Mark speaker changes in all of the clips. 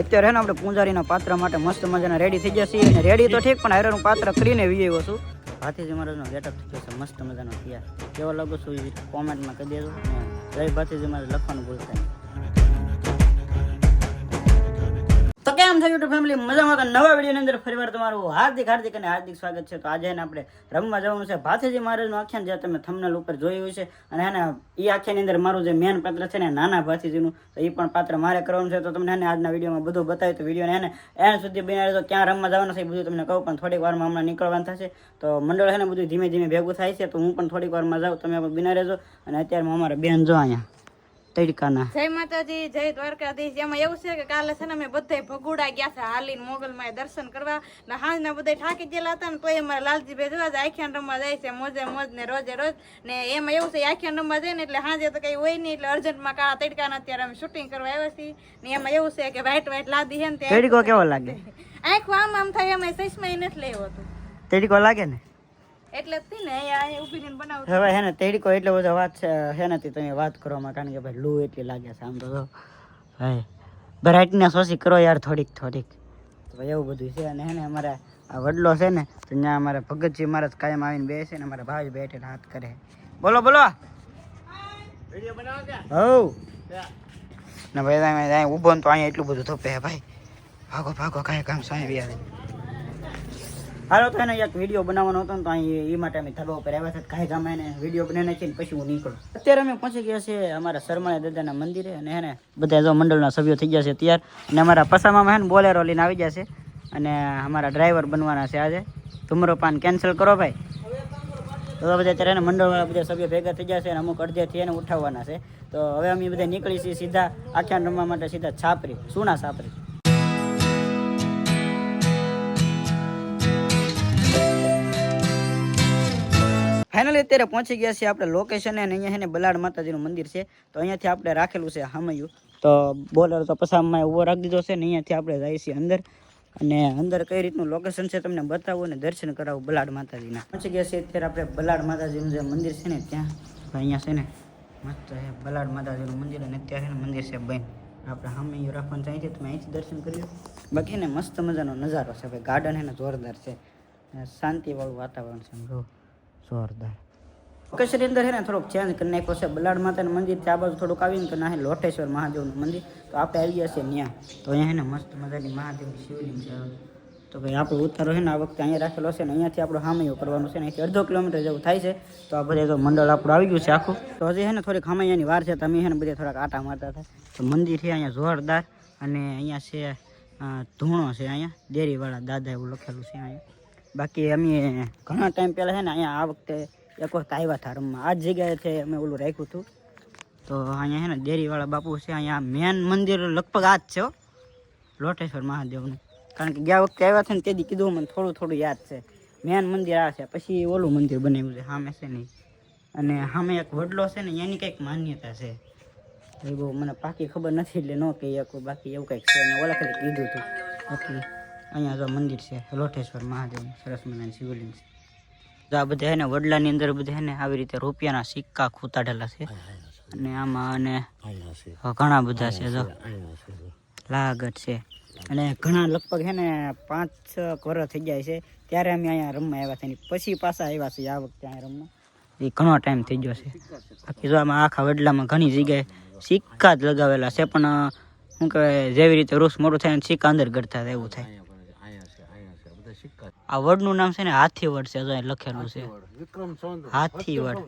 Speaker 1: અત્યારે ને આપણે પૂંજારીના પાત્ર માટે મસ્ત મજાના રેડી થઈ છીએ અને રેડી તો ઠીક, પણ હારેનું પાત્ર કરીને વી આવ્યો છું. ભાતીજી મહારાજનો ગેટઅપ થઈ ગયો મસ્ત મજાનો તૈયાર. કેવો લાગો છું એ કોમેન્ટમાં કહી દેજો. જય ભાતીજી મહારાજ લખવાનું ભૂલતા નહીં કેમ છો યુટ્યુબ ફેમિલી મજામાં? નવા વિડીયોની અંદર ફરીવાર તમારું હાર્દિક હાર્દિક અને હાર્દિક સ્વાગત છે. તો આજે આપણે રમવા જવાનું છે. ભાથેજી મહારાજનું આખ્યાન જે તમે થમનલ ઉપર જોયું છે અને એને એ આખ્યાનની અંદર મારું જે મેન પાત્ર છે ને નાના ભાથીજીનું, તો એ પણ પાત્ર મારે કરવાનું છે. તો તમને એને આજના વિડીયોમાં બધું બતાવ્યું. તો વિડીયોને એને એન સુધી બનાવે તો ક્યાં રમવા જવાનું છે એ બધું તમને કહું, પણ થોડીક વારમાં હમણાં નીકળવાનું થશે. તો મંડળ છે ને બધું ધીમે ધીમે ભેગું થાય છે, તો હું પણ થોડીક વારમાં જાઉં. તમે બિના રહેજો અને અત્યારમાં અમારા બેન જો અહીંયા. તડકાના.
Speaker 2: જય માતાજી જય દ્વારકાધીશ. એમાં એવું છે કે કાલે છે ને અમે બધા ભગુડા ગયા છે હાલીને મોગલમાં દર્શન કરવા. ને હાંજના બધા થાકી ગયેલા હતા ને તોય અમારા લાલજીભાઈ જોવા જાય આખ્યાન રમવા જાય છે મોજે મોજ ને રોજે રોજ. ને એમાં એવું છે આખ્યાન રમવા જાય ને એટલે હાંજે તો કઈ હોય નહીં એટલે અર્જન્ટમાં કાળા તડકાના અત્યારે અમે શૂટિંગ કરવા આવ્યા છીએ. ને એમાં એવું છે કે વ્હાઈટ વ્હાઈટ લાદી છે ને
Speaker 1: તડકો કેવો લાગે?
Speaker 2: આંખ આમ આમ થાય એમાં ચશ્મા નથી લેવો હતું
Speaker 1: તડકો લાગે ને?
Speaker 2: એટલે જ થી ને અહીંયા અહીંયા ઊભી રહીને બનાવું
Speaker 1: હવે હે ને તેડકો એટલે બધો વાત છે હે નથી તમે વાત કરવામાં કારણ કે ભાઈ લૂ એટલી લાગે છે આમ તો ભાઈ બ્રાઇટનેસ ઓછી કરો યાર થોડીક થોડીક. તો ભાઈ એવું બધું છે અને હે ને અમારે આ વડલો છે ને તો ત્યાં અમારે ભગતજી મહારાજ કાયમ આવીને બેસે ને અમારા ભાઈ બેઠે હાથ કરે. બોલો બોલો. હવ ને ભાઈ ઊભો ને તો અહીંયા એટલું બધું થોપે ભાઈ. ભાગો ભાગો કાંઈ કામ બી આવે હાલો તો એને એક વીડિયો બનાવવાનો હતો ને તો અહીં એ માટે અમે ધાબા ઉપર આવ્યા છે કાંઈ ગામે એને વીડિયો બનાવી નાખીને પછી હું નીકળું. અત્યારે અમે પહોંચી ગયા છે અમારા શર્માળા દાદાના મંદિરે અને એને બધા જો મંડળના સભ્યો થઈ ગયા છે તૈયાર અને અમારા પસામાં હે ને બોલેરો લઈને આવી ગયા છે અને અમારા ડ્રાઈવર બનવાના છે આજે. ધૂમ્રપાન કેન્સલ કરો ભાઈ. તો બધા અત્યારે એને મંડળવાળા બધા સભ્યો ભેગા થઈ ગયા છે અને અમુક અડધેથી એને ઉઠાવવાના છે. તો હવે અમે બધા નીકળી છીએ સીધા આખ્યાન રમવા માટે સીધા છાપરી, સુના છાપરી. ફાઇનલી અત્યારે પહોંચી ગયા છીએ આપણે લોકેશન અને અહીંયા છે ને બલાડ માતાજીનું મંદિર છે. તો અહીંયાથી આપણે રાખેલું છે હામયું. તો બોલર તો પસામાં ઊભો રાખી દીધો છે ને અહીંયાથી આપણે જઈએ છીએ અંદર. અને અંદર કઈ રીતનું લોકેશન છે તમને બતાવું અને દર્શન કરાવું બલાડ માતાજીના. પહોંચી ગયા છીએ અત્યારે આપણે બલાડ માતાજીનું જે મંદિર છે ને ત્યાં. અહીંયા છે ને મસ્ત બલાડ માતાજીનું મંદિર અને અત્યારે ને મંદિર છે બેન. આપણે હામયું રાખવાનું અહીંથી તમે અહીંથી દર્શન કર્યું બાકી ને મસ્ત મજાનો નજારો છે ભાઈ. ગાર્ડન છે ને જોરદાર છે. શાંતિવાળું વાતાવરણ છે. જોરદાર. લોકેશનની અંદર છે ને થોડોક ચેન્જ કરી નાખ્યો છે. બલાડ માતાનું મંદિર ત્યાં બાજુ થોડુંક આવીને તો ના લોટેશ્વર મહાદેવનું મંદિર. તો આપણે આવી ગયા છે ત્યાં તો અહીંયા છે ને મસ્ત મજાની મહાદેવની શિવલિંગ છે. તો ભાઈ આપણો ઉતારો છે ને આ વખતે અહીંયા રાખેલો છે ને અહીંયાથી આપણો હામૈયો કરવાનું છે ને અહીંથી અડધો કિલોમીટર જેવું થાય છે. તો આ બધે તો મંડળ આપણું આવી ગયું છે આખું. તો હજી છે ને થોડીક હામૈયાની વાર છે તો અમે છે ને બધે થોડાક આટા મારતા હતા. તો મંદિર છે અહીંયા જોરદાર અને અહીંયા છે ધૂણો છે અહીંયા. ડેરીવાળા દાદા એવું લખેલું છે અહીંયા. બાકી અમે ઘણા ટાઈમ પહેલાં છે ને અહીંયા આ વખતે એક વખત આવ્યા હતા રમવા. આ જ જગ્યાએ છે અમે ઓલું રાખ્યું હતું. તો અહીંયા છે ને ડેરીવાળા બાપુ છે, અહીંયા મેન મંદિર લગભગ આ જ છે લોટેશ્વર મહાદેવનું. કારણ કે ગયા વખતે આવ્યા છે ને તેથી કીધું મને થોડું થોડું યાદ છે. મેન મંદિર આ છે, પછી ઓલું મંદિર બનાવ્યું છે, સામે છે નહીં અને સામે એક વડલો છે ને, એની કંઈક માન્યતા છે. એ બહુ મને પાકી ખબર નથી એટલે ન કહી શકું બાકી એવું કંઈક છે. ઓલા ખાલી કીધું હતું. બાકી અહીંયા જો મંદિર છે લોટેશ્વર મહાદેવનું સરસ મજાની શિવલિંગ છે. તો આ બધા હે ને વડલાની અંદર બધા હે ને આવી રીતે રૂપિયાના સિક્કા ખૂતાડેલા છે. અને આમાં અને ઘણા બધા છે જો. લાગત છે. અને ઘણા લગભગ હે ને પાંચ છ વર્ષ થઈ જાય છે. ત્યારે અમે અહીંયા રમવા આવ્યા છે ને પછી પાછા આવ્યા છે આ વખતે અહીંયા રમવા. એ ઘણો ટાઈમ થઈ ગયો છે. બાકી જો આમાં આખા વડલામાં ઘણી જગ્યાએ સિક્કા જ લગાવેલા છે પણ શું કહેવાય જેવી રીતે રૂસ મોટું થાય ને સિક્કા અંદર ગળતા એવું થાય. આ વડનું નામ છે ને હાથી વડ છે જો લખેલું છે.
Speaker 3: વિક્રમ
Speaker 1: હાથી વડ.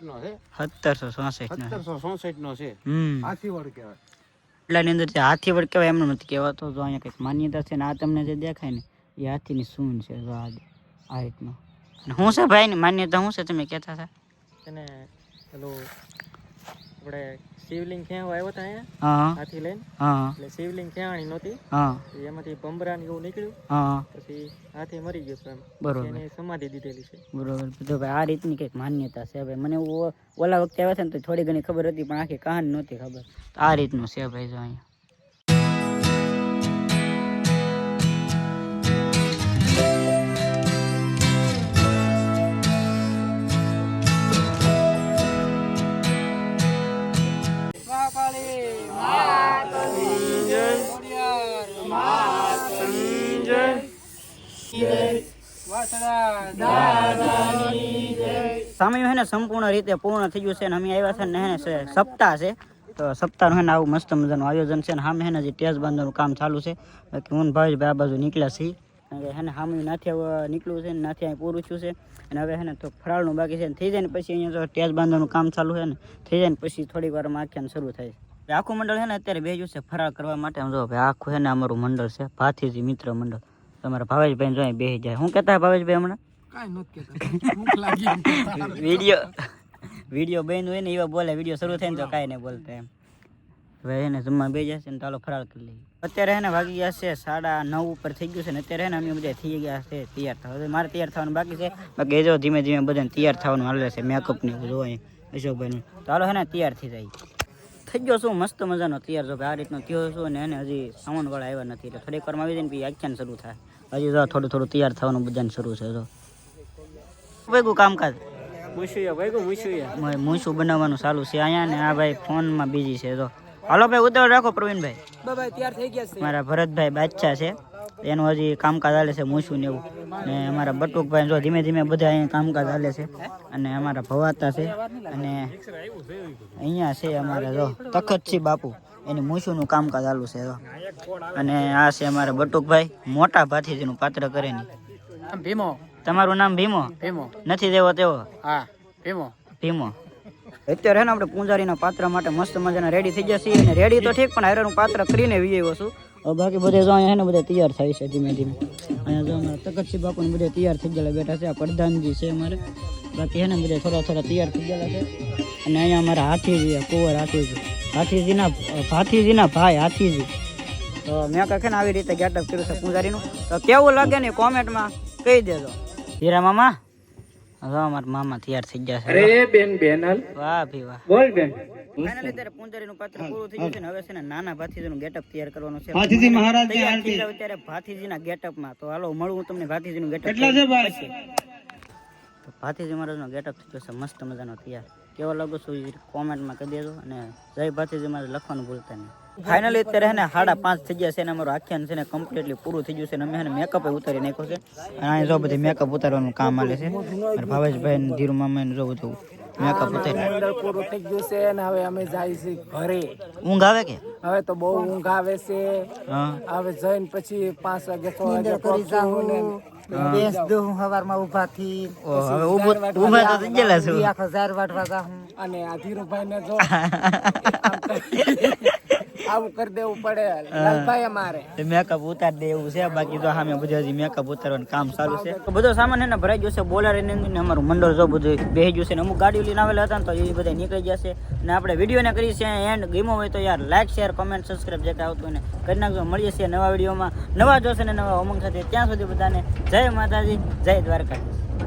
Speaker 3: નો
Speaker 1: સત્તરસો ચોસઠ નો
Speaker 3: સત્તરસો ચોસઠ નો છે.
Speaker 1: હમ.
Speaker 3: હાથીવડ કહેવાય.
Speaker 1: એટલાની અંદર જે હાથી વડ કહેવાય એમને નથી કહેવાતો. જો અહીંયા કંઈક માન્યતા છે ને આ તમને જે દેખાય ને એ હાથીની સૂન છે જો આ આ રીતનો. અને હું છે ભાઈ ની માન્યતા શું છે તમે કહેતા હતા?
Speaker 4: અને પેલું આપણે શિવલિંગ ખેવા આવ્યો હતા અહીંયા? હાથી લઈને. એટલે શિવલિંગ ખેવાણી નહોતી? એમાંથી ભમરા ને એવું નીકળ્યું. પછી હાથી મરી ગયો એમ.
Speaker 1: બરોબર.
Speaker 4: એને સમાધિ દીધેલી છે.
Speaker 1: બરોબર. તો ભાઈ આ રીતની કંઈક માન્યતા છે ભાઈ. મને ઓલા વખતે આવ્યા હતા ને તો થોડી ઘણી ખબર હતી પણ આખી કહાની નહોતી ખબર. આ રીતનું છે ભાઈ જો અહીંયા. સામે હે ને સંપૂર્ણ રીતે પૂર્ણ થઈ ગયું છે અને અમે આવ્યા છે ને હે સપ્તાહ છે. તો સપ્તાહનું હે ને આવું મસ્ત મજાનું આયોજન છે ને સામે હે ને જે ટેસ બાંધવાનું કામ ચાલુ છે. બાકી હું ભાઈ આ બાજુ નીકળ્યા છીએ. કારણ કે સામે નાથી નીકળ્યું છે ને નાથી અહીં પૂરું થયું છે. અને હવે હે ને તો ફરાળનું બાકી છે. ને થઈ જાય પછી અહીંયા જો ટેસ બાંધવાનું કામ ચાલુ છે ને. થઈ જાય પછી થોડીક વારમાં આખ્યાન શરૂ થાય છે. આખું મંડળ છે ને અત્યારે બેજ્યું છે ફરાળ કરવા માટે આમ જો આખું છે ને અમારું મંડળ છે. ભાથીજી મિત્ર મંડળ. તમારા ભાવેશભાઈ જો બેસી જાય. શું કહેતા ભાવેશભાઈ હમણાં? વીડિયો વીડિયો બેન હોય ને એવા બોલે વીડિયો શરૂ થાય તો કાંઈ નહીં બોલતા એમ. હવે એને જમવા બે જશે ને ચાલો ફરાળ કરી લઈએ. અત્યારે એને વાગી ગયા છે સાડા નવ ઉપર થઈ ગયું છે ને અત્યારે એને અમે બધા થઈ ગયા છે તૈયાર થવા. હવે મારે તૈયાર થવાનું બાકી છે. બાકી જો ધીમે ધીમે બધાને તૈયાર થવાનું હાલે છે મેકઅપ ને એવું જોવાય અશોકભાઈનું. ચાલો હે ને તૈયાર થઈ જાય. થઈ ગયો છું મસ્ત મજાનો તૈયાર છો ભાઈ આ રીતનો થયો છું અને એને હજી સામાન આવ્યા નથી. એટલે થોડીક વારમાં આવી જાય ને પછી આખ્યાન શરૂ થાય? હજી જો થોડું થોડું તૈયાર થવાનું બધાને શરૂ છે જો. વૈગું કામકાજ?
Speaker 4: મૂછું ભાઈ મૂછું
Speaker 1: મૂસું બનાવવાનું ચાલુ છે અહીંયા ને આ ભાઈ ફોનમાં બીજી છે તો હાલો ભાઈ ઉતાવળ રાખો પ્રવીણભાઈ.
Speaker 4: બાબા તૈયાર થઈ ગયા છે.
Speaker 1: મારા ભરતભાઈ બાદશાહ છે. એનું હજી કામકાજ હાલે છે મૂસું ને એવું. ને અમારા બટુકભાઈ જો ધીમે ધીમે બધા અહીંયા કામકાજ હાલે છે અને અમારા ભવાતા છે અને અહીંયા છે અમારા જો તખતસિંહ બાપુ. એની મૂસુનું કામકાજ ચાલુ છે જો. અને આ છે અમારા બટુકભાઈ મોટા ભાથીજીનું પાત્ર કરે ની
Speaker 4: ભીમો?
Speaker 1: તમારું નામ ભીમો?
Speaker 4: ભીમો.
Speaker 1: નથી દેવો તેવો?
Speaker 4: હા ભીમો.
Speaker 1: ભીમો. અત્યારે ને આપણે પૂંજારીના પાત્ર માટે મસ્ત મજાના રેડી થઈ ગયા છીએ અને રેડી તો ઠીક પણ હારેનું પાત્ર કરીને વિયો છું. બાકી બધે જો અહીંયા ને બધા તૈયાર થાય છે ધીમે ધીમે. અહીંયા જો અમારા તકતસિંહ બાપુ ને બધે તૈયાર થઈ ગયેલા બેઠા છે, આ પ્રધાનજી છે અમારે. બાકી એને બધા થોડા થોડા તૈયાર થઈ ગયેલા છે. અને અહીંયા અમારા હાથીજી કુંવર હાથીજી. હાથીજીના હાથીજીના ભાઈ હાથીજી. તો મેં કહે ને આવી રીતે ગેટઅપ કર્યું છે પૂજારીનું. તો કેવું લાગે ને કોમેન્ટમાં કહી દેજો. હીરા મામા? હવે અમારા મામા તૈયાર થઈ ગયા છે.
Speaker 4: અરે બેન બેનલ
Speaker 1: વાહ ભી વાહ.
Speaker 4: બોલ બેન.
Speaker 1: ફાઇનલી અત્યારે પૂંજારીનું પાત્ર પૂરું થઈ ગયું છે ને હવે છે ને નાના ભાથીજીનું ગેટઅપ તૈયાર કરવાનું છે.
Speaker 4: ભાથીજી મહારાજ
Speaker 1: અત્યારે ભાથીજીના ગેટઅપમાં. તો હાલો મળું હું તમને ભાથીજીનું ગેટઅપ કેટલા છે ભાઈ? તો ભાથીજી મહારાજનો ગેટઅપ થઈ ગયો છે મસ્ત મજાનો તૈયાર. કેવો લાગુ છું એ કોમેન્ટમાં કહી દેજો અને જય ભાથીજી મહારાજ લખવાનું ભૂલતા નહીં. ફાઇનલી અત્યારે ને સાડા પાંચ થઈ ગયા છે અને અમારું આખ્યાન છે ને કમ્પ્લીટલી પૂરું થઈ ગયું છે અને અમે એને ને મેકઅપ ઉતારી નાખ્યો છે. અને અહીંયા જો બધી મેકઅપ ઉતારવાનું કામ આવે છે. અને ભાવેશભાઈ ને ધીરુ મામા ને જો બધું મેકઅપ ઉતારી.
Speaker 4: પૂરું થઈ ગયું છે અને હવે અમે જાય છે ઘરે.
Speaker 1: ઊંઘ આવે કે?
Speaker 4: હવે તો બહુ ઊંઘ આવે છે. હવે જઈને પછી પાંચ વાગે છ વાગે પહોંચવું ને બેસ દઉં સવારમાં ઊભા થી
Speaker 1: ઓ હવે ઊભા તો થઈ ગયેલા છું.
Speaker 4: આખો ઝાર વાટવા જાઉં. અને આ ધીરુભાઈ ને જો આવું કરી દેવું પડે. લાલભાઈ અમારે
Speaker 1: મેકઅપ ઉતાર દેવું છે. બાકી તો સામે બધું હજી મેકઅપ ઉતારવાનું કામ ચાલુ છે. તો બધો સામાન એને ભરાઈ ગયો છે. બોલર એની અંદર ને અમારું મંડળ જો બધું બેસી ગયું છે ને અમુક ગાડીઓ લઈને આવેલા હતા ને તો એ બધા નીકળી જશે અને આપણે વિડીયોને કરી છે એન્ડ ગેમો હોય તો યાર લાઈક શેર કમેન્ટ સબસ્ક્રાઈબ જે આવતું ને કરી નાખજો. મળીએ છીએ નવા વિડીયોમાં નવા જોશે ને નવા ઉમંગ સાથે. ત્યાં સુધી બધાને જય માતાજી જય દ્વારકાધીશ.